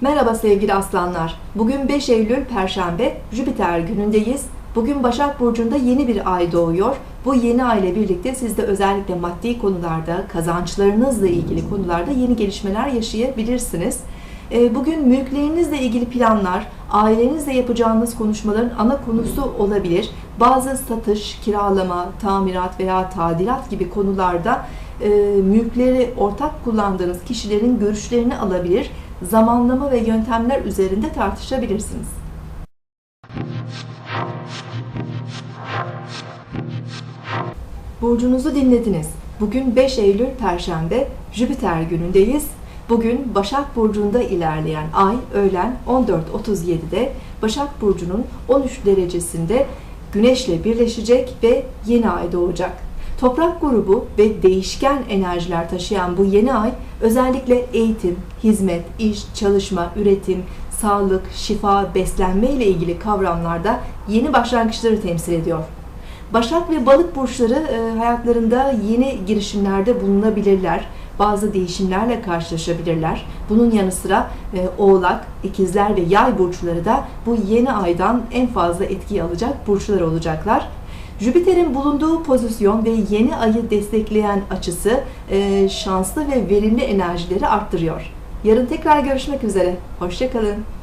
Merhaba sevgili aslanlar. Bugün 5 Eylül Perşembe, Jüpiter günündeyiz. Bugün Başak Burcu'nda yeni bir ay doğuyor. Bu yeni ay ile birlikte siz de özellikle maddi konularda, kazançlarınızla ilgili konularda yeni gelişmeler yaşayabilirsiniz. Ee, Bugün mülklerinizle ilgili planlar, ailenizle yapacağınız konuşmaların ana konusu olabilir. Bazı satış, kiralama, tamirat veya tadilat gibi konularda e, mülkleri ortak kullandığınız kişilerin görüşlerini alabilir, zamanlama ve yöntemler üzerinde tartışabilirsiniz. Burcunuzu dinlediniz. Bugün 5 Eylül Perşembe, Jüpiter günündeyiz. Bugün Başak Burcu'nda ilerleyen ay öğlen 14.37'de Başak Burcu'nun 13 derecesinde Güneş'le birleşecek ve yeni ay doğacak. Toprak grubu ve değişken enerjiler taşıyan bu yeni ay özellikle eğitim, hizmet, iş, çalışma, üretim, sağlık, şifa, beslenme ile ilgili kavramlarda yeni başlangıçları temsil ediyor. Başak ve balık burçları e, hayatlarında yeni girişimlerde bulunabilirler. Bazı değişimlerle karşılaşabilirler. Bunun yanı sıra e, oğlak, ikizler ve yay burçları da bu yeni aydan en fazla etki alacak burçlar olacaklar. Jüpiter'in bulunduğu pozisyon ve yeni ayı destekleyen açısı e, şanslı ve verimli enerjileri arttırıyor. Yarın tekrar görüşmek üzere. Hoşçakalın.